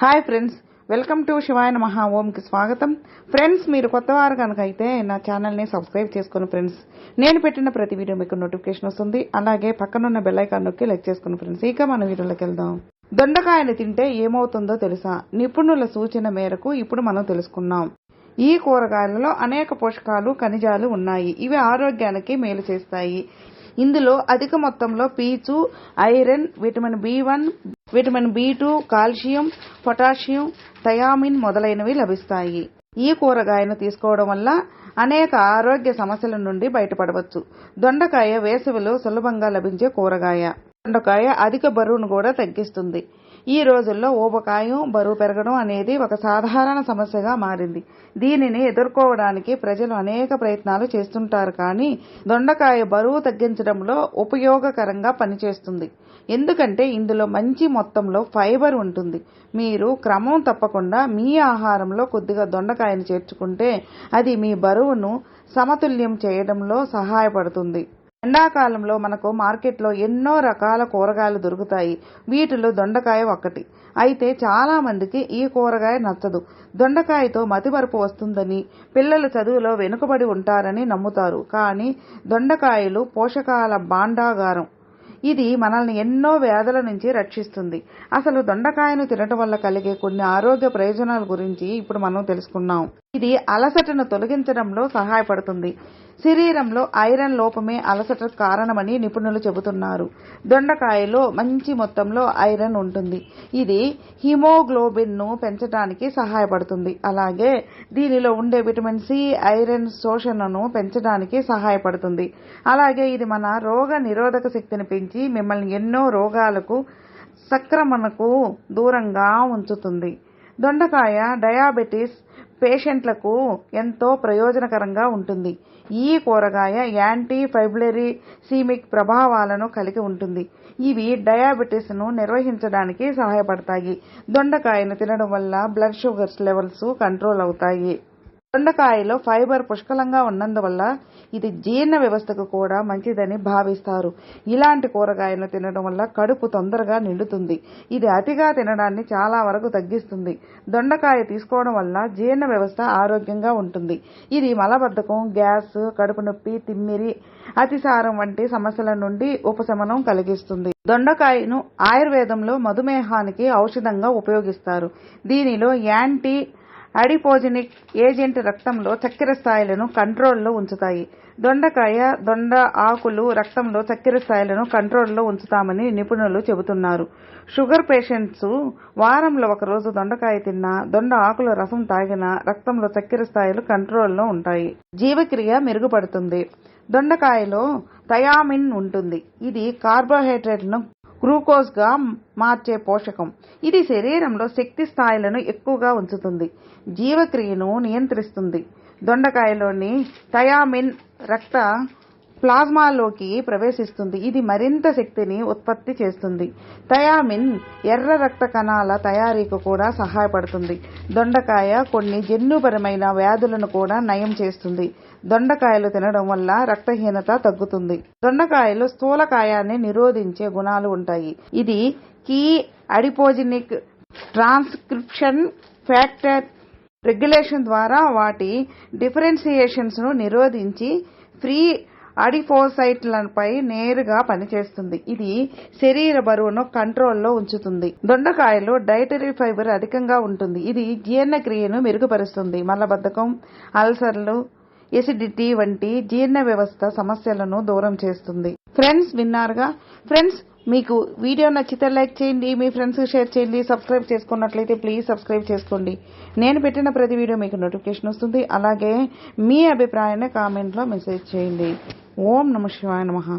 Hi friends welcome to Shivayana Maha ఓంకి స్వాగతం. Friends మీరు కొత్త వారు కనుక అయితే నా ఛానల్ని సబ్స్క్రైబ్ చేసుకుని ఫ్రెండ్స్ నేను పెట్టిన ప్రతి వీడియో మీకు నోటిఫికేషన్ వస్తుంది. అలాగే పక్కనున్న బెల్లైకాన్ నొక్కి లైక్ చేసుకుని ఫ్రెండ్స్ ఇక మన వీడియోలోకి వెళ్దాం. దొండకాయని తింటే ఏమవుతుందో తెలుసా? నిపుణుల సూచన మేరకు ఇప్పుడు మనం తెలుసుకున్నాం. ఈ కూరగాయలలో అనేక పోషకాలు ఖనిజాలు ఉన్నాయి. ఇవి ఆరోగ్యానికి మేలు చేస్తాయి. ఇందులో అధిక మొత్తంలో పీచు iron vitamin B one vitamin B two calcium potassium thiamine మొదలైనవి లభిస్తాయి. ఈ కూరగాయను తీసుకోవడం వల్ల అనేక ఆరోగ్య సమస్యల నుండి బయటపడవచ్చు. దొండకాయ వేసవిలో సులభంగా లభించే కూరగాయ. దొండకాయ అధిక బరువును కూడా తగ్గిస్తుంది. ఈ రోజుల్లో ఊబకాయం బరువు పెరగడం అనేది ఒక సాధారణ సమస్యగా మారింది. దీనిని ఎదుర్కోవడానికి ప్రజలు అనేక ప్రయత్నాలు చేస్తుంటారు కానీ దొండకాయ బరువు తగ్గించడంలో ఉపయోగకరంగా పనిచేస్తుంది. ఎందుకంటే ఇందులో మంచి మొత్తంలో ఫైబర్ ఉంటుంది. మీరు క్రమం తప్పకుండా మీ ఆహారంలో కొద్దిగా దొండకాయను చేర్చుకుంటే అది మీ బరువును సమతుల్యం చేయడంలో సహాయపడుతుంది. ఎండాకాలంలో మనకు మార్కెట్లో ఎన్నో రకాల కూరగాయలు దొరుకుతాయి. వీటిలో దొండకాయ ఒక్కటి. అయితే చాలా మందికి ఈ కూరగాయ నచ్చదు. దొండకాయతో మతిమరుపు వస్తుందని పిల్లలు చదువులో వెనుకబడి ఉంటారని నమ్ముతారు. కానీ దొండకాయలు పోషకాల భాండాగారం. ఇది మనల్ని ఎన్నో వ్యాధుల నుంచి రక్షిస్తుంది. అసలు దొండకాయను తినటం వల్ల కలిగే కొన్ని ఆరోగ్య ప్రయోజనాల గురించి ఇప్పుడు మనం తెలుసుకున్నాం. ఇది అలసటను తొలగించడంలో సహాయపడుతుంది. శరీరంలో ఐరన్ లోపమే అలసట కారణమని నిపుణులు చెబుతున్నారు. దొండకాయలో మంచి మొత్తంలో ఐరన్ ఉంటుంది. ఇది హిమోగ్లోబిన్ను పెంచడానికి సహాయపడుతుంది. అలాగే దీనిలో ఉండే విటమిన్ సి ఐరన్ శోషణను పెంచడానికి సహాయపడుతుంది. అలాగే ఇది మన రోగ నిరోధక శక్తిని పెంచి మిమ్మల్ని ఎన్నో రోగాలకు సంక్రమణకు దూరంగా ఉంచుతుంది. దొండకాయ డయాబెటీస్ పేషెంట్లకు ఎంతో ప్రయోజనకరంగా ఉంటుంది. ఈ కూరగాయ యాంటీ ఫైబ్లరీ సీమిక్ ప్రభావాలను కలిగి ఉంటుంది. ఇవి డయాబెటీస్ను నిర్వహించడానికి సహాయపడతాయి. దొండకాయను తినడం వల్ల బ్లడ్ షుగర్స్ లెవెల్స్ కంట్రోల్ అవుతాయి. దొండకాయలో ఫైబర్ పుష్కలంగా ఉన్నందువల్ల ఇది జీర్ణ వ్యవస్థకు కూడా మంచిదని భావిస్తారు. ఇలాంటి కూరగాయలను తినడం వల్ల కడుపు తొందరగా నిండుతుంది. ఇది అతిగా తినడాన్ని చాలా వరకు తగ్గిస్తుంది. దొండకాయ తీసుకోవడం వల్ల జీర్ణ వ్యవస్థ ఆరోగ్యంగా ఉంటుంది. ఇది మలబద్ధకం గ్యాస్ కడుపు నొప్పి తిమ్మిరి అతిసారం వంటి సమస్యల నుండి ఉపశమనం కలిగిస్తుంది. దొండకాయను ఆయుర్వేదంలో మధుమేహానికి ఔషధంగా ఉపయోగిస్తారు. దీనిలో యాంటీ అడిపోజెనిక్ ఏజెంట్ రక్తంలో చక్కెర స్థాయిలను కంట్రోల్లో ఉంచుతాయి. దొండకాయ దొండ ఆకులు రక్తంలో చక్కెర స్థాయిలను కంట్రోల్లో ఉంచుతామని నిపుణులు చెబుతున్నారు. షుగర్ పేషెంట్స్ వారంలో ఒకరోజు దొండకాయ తిన్నా దొండ ఆకుల రసం తాగినా రక్తంలో చక్కెర స్థాయిలు కంట్రోల్లో ఉంటాయి. జీవక్రియ మెరుగుపడుతుంది. దొండకాయలో థయామిన్ ఉంటుంది. ఇది కార్బోహైడ్రేట్లను గ్లూకోజ్గా మార్చే పోషకం. ఇది శరీరంలో శక్తి స్థాయిలను ఎక్కువగా ఉంచుతుంది. జీవక్రియను నియంత్రిస్తుంది. దొండకాయలోని థయామిన్ రక్త ప్లాజ్మాలోకి ప్రవేశిస్తుంది. ఇది మరింత శక్తిని ఉత్పత్తి చేస్తుంది. థయామిన్ ఎర్ర రక్త కణాల తయారీకి కూడా సహాయపడుతుంది. దొండకాయ కొన్ని జన్యుపరమైన వ్యాధులను కూడా నయం చేస్తుంది. దొండకాయలు తినడం వల్ల రక్తహీనత తగ్గుతుంది. దొండకాయలు స్థూలకాయాన్ని నిరోధించే గుణాలు ఉంటాయి. ఇది key adipogenic transcription factor regulation ద్వారా వాటి డిఫరెన్సియేషన్స్ను నిరోధించి ఫ్రీ అడిపోసైట్లపై నేరుగా పనిచేస్తుంది. ఇది శరీర బరువును కంట్రోల్లో ఉంచుతుంది. దొండకాయలో డైటరీ ఫైబర్ అధికంగా ఉంటుంది. ఇది జీర్ణక్రియను మెరుగుపరుస్తుంది. మలబద్ధకం అల్సర్లు ఎసిడిటీ వంటి జీర్ణ వ్యవస్థ సమస్యలను దూరం చేస్తుంది. ఫ్రెండ్స్ విన్నారుగా? ఫ్రెండ్స్ మీకు వీడియో నచ్చితే లైక్ చేయండి మీ ఫ్రెండ్స్కి షేర్ చేయండి సబ్స్క్రైబ్ చేసుకున్నట్లయితే ప్లీజ్ సబ్స్క్రైబ్ చేసుకోండి. నేను పెట్టిన ప్రతి వీడియో మీకు నోటిఫికేషన్ వస్తుంది. అలాగే మీ అభిప్రాయాన్ని కామెంట్లో మెసేజ్ చేయండి. ஓம் நம சிவாய நமகா